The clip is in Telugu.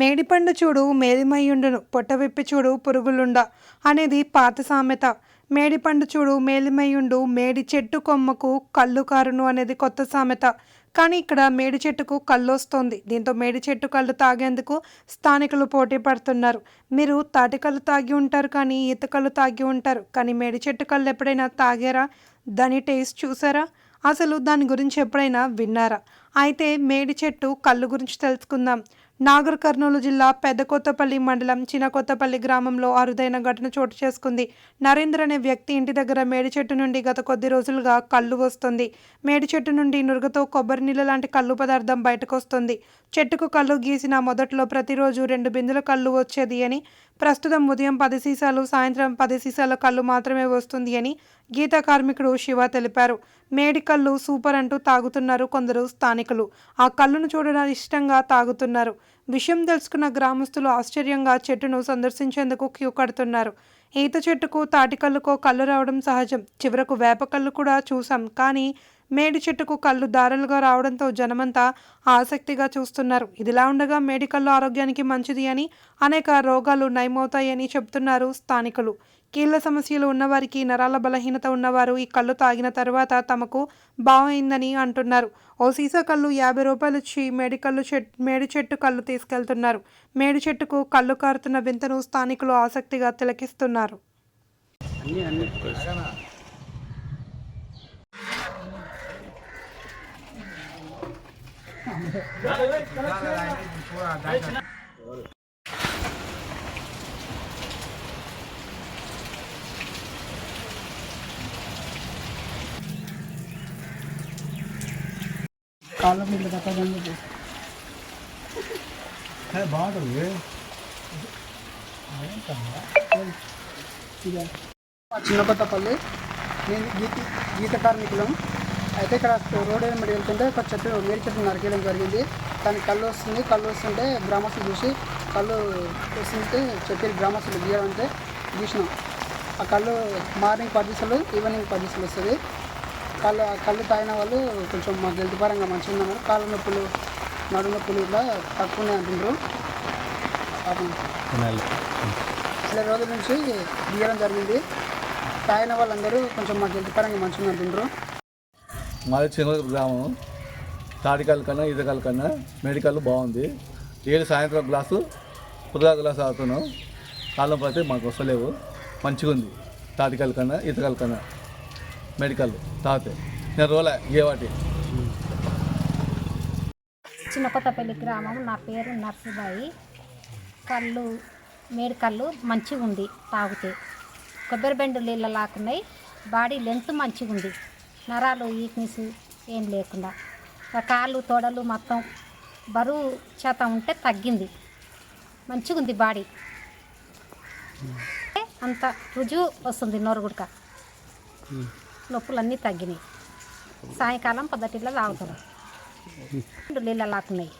మేడిపండు చూడు మేలిమయ్యుండును పొట్టవిప్పి చూడు పురుగులుండ అనేది పాత సామెత. మేడిపండు చూడు మేలిమయ్యుండు మేడి చెట్టు కొమ్మకు కళ్ళు కారును అనేది కొత్త సామెత. కానీ ఇక్కడ మేడి చెట్టుకు కళ్ళు వస్తోంది దీంతో మేడి చెట్టు కళ్ళు తాగేందుకు స్థానికులు పోటీ పడుతున్నారు. మీరు తాటి కళ్ళు తాగి ఉంటారు కానీ ఈత కళ్ళు తాగి ఉంటారు. కానీ మేడి చెట్టు కళ్ళు ఎప్పుడైనా తాగారా? దాని టేస్ట్ చూసారా? అసలు దాని గురించి ఎప్పుడైనా విన్నారా? అయితే మేడి చెట్టు కళ్ళు గురించి తెలుసుకుందాం. నాగర్ కర్నూలు జిల్లా పెద్ద కొత్తపల్లి మండలం చిన్నకొత్తపల్లి గ్రామంలో అరుదైన ఘటన చోటు చేసుకుంది. నరేంద్ర అనే వ్యక్తి ఇంటి దగ్గర మేడి చెట్టు నుండి గత కొద్ది రోజులుగా కళ్ళు వస్తుంది. మేడి చెట్టు నుండి నురగతో కొబ్బరి నీళ్ళ లాంటి కళ్ళు పదార్థం బయటకు వస్తుంది. చెట్టుకు కళ్ళు గీసిన మొదట్లో ప్రతిరోజు రెండు బిందుల కళ్ళు వచ్చేది అని ప్రస్తుతం ఉదయం పది సీసాలు సాయంత్రం పది సీసాల కళ్ళు మాత్రమే వస్తుంది అని గీత కార్మికుడు శివ తెలిపారు. మేడి కళ్ళు సూపర్ అంటూ తాగుతున్నారు కొందరు స్థానికులు. ఆ కళ్ళును చూడడానికి ఇష్టంగా తాగుతున్నారు. విషయం తెలుసుకున్న గ్రామస్తులు ఆశ్చర్యంగా చెట్టును సందర్శించేందుకు క్యూ కడుతున్నారు. ఈత చెట్టుకు తాటికల్లుకో కళ్ళు రావడం సహజం. చివరకు వేప కళ్ళు కూడా చూసాం కానీ మేడి చెట్టుకు కళ్ళు దారులుగా రావడంతో జనమంతా ఆసక్తిగా చూస్తున్నారు. ఇదిలా ఉండగా మేడి కళ్ళు ఆరోగ్యానికి మంచిది అని అనేక రోగాలు నయమవుతాయని చెబుతున్నారు స్థానికులు. కీళ్ళ సమస్యలు ఉన్నవారికి నరాల బలహీనత ఉన్నవారు ఈ కళ్ళు తాగిన తర్వాత తమకు బాగైందని అంటున్నారు. ఓ సీసా కళ్ళు యాభై రూపాయలు ఇచ్చి మేడి కళ్ళు చెట్ మేడి చెట్టు కళ్ళు తీసుకెళ్తున్నారు. మేడి చెట్టుకు కళ్ళు కారుతున్న వింతను స్థానికులు ఆసక్తిగా తిలకిస్తున్నారు. అన్నీ అన్నీ కాళ్ళ మీద కట్టడానికి బాగుంటుంది చిన్న కొత్తపల్లి నేను గీత గీత కార్మికులం అయితే ఇక్కడ రోడ్ వెంబడి వెళ్తుంటే ఒక చెట్టు మేడి చెట్టు నరికేయడం జరిగింది. దానికి కళ్ళు వస్తుంది. కళ్ళు వస్తుంటే గ్రామస్తులు చూసి కళ్ళు వస్తుంటే చెప్పి గ్రామస్తులు గీయాలంటే గీసినాం. ఆ కళ్ళు మార్నింగ్ పది దిశలు ఈవినింగ్ పది దిశలు వస్తుంది. కళ్ళు ఆ కళ్ళు తాగిన వాళ్ళు కొంచెం మా హెల్త్ పరంగా మంచిగా ఉన్నారు. కాళ్ళ నొప్పులు నడు నొప్పులు ఇట్లా తక్కువనే పాపం. నెల రోజుల నుంచి గీయడం జరిగింది. తాగిన వాళ్ళందరూ కొంచెం మాకు హెల్త్ పరంగా మంచిగా అంటుండ్రు. మాది చిన్న గ్రామం. తాడికల్ కన్నా ఈతకాల కన్నా మెడికల్ బాగుంది. ఏడు సాయంత్రం గ్లాసు పుదలా గ్లాసు ఆడుతున్నాం కాలం పడితే మాకు వస్తలేవు. మంచిగా ఉంది. తాడికల్ కన్నా ఈతకాల కన్నా మెడికల్ తాతే నేను రోలే ఏవాటి చిన్నకొత్తపల్లి గ్రామం నా పేరు నర్సుబాయి. కళ్ళు మేడి కళ్ళు మంచిగా ఉంది తాగితే. కొబ్బరి బెండు నీళ్ళ లాకున్నాయి. బాడీ లెంత్ మంచిగా ఉంది నరాలు వీక్నెస్ ఏం లేకుండా. కాళ్ళు తొడలు మొత్తం బరువు శాతం ఉంటే తగ్గింది. మంచిగా ఉంది బాడీ అంత రుజువు వస్తుంది నొరుగుడుక. నొప్పులన్నీ తగ్గినాయి. సాయంకాలం పొద్దుటిలో తాగుతున్నాం నీళ్ళ లాక్కున్నాయి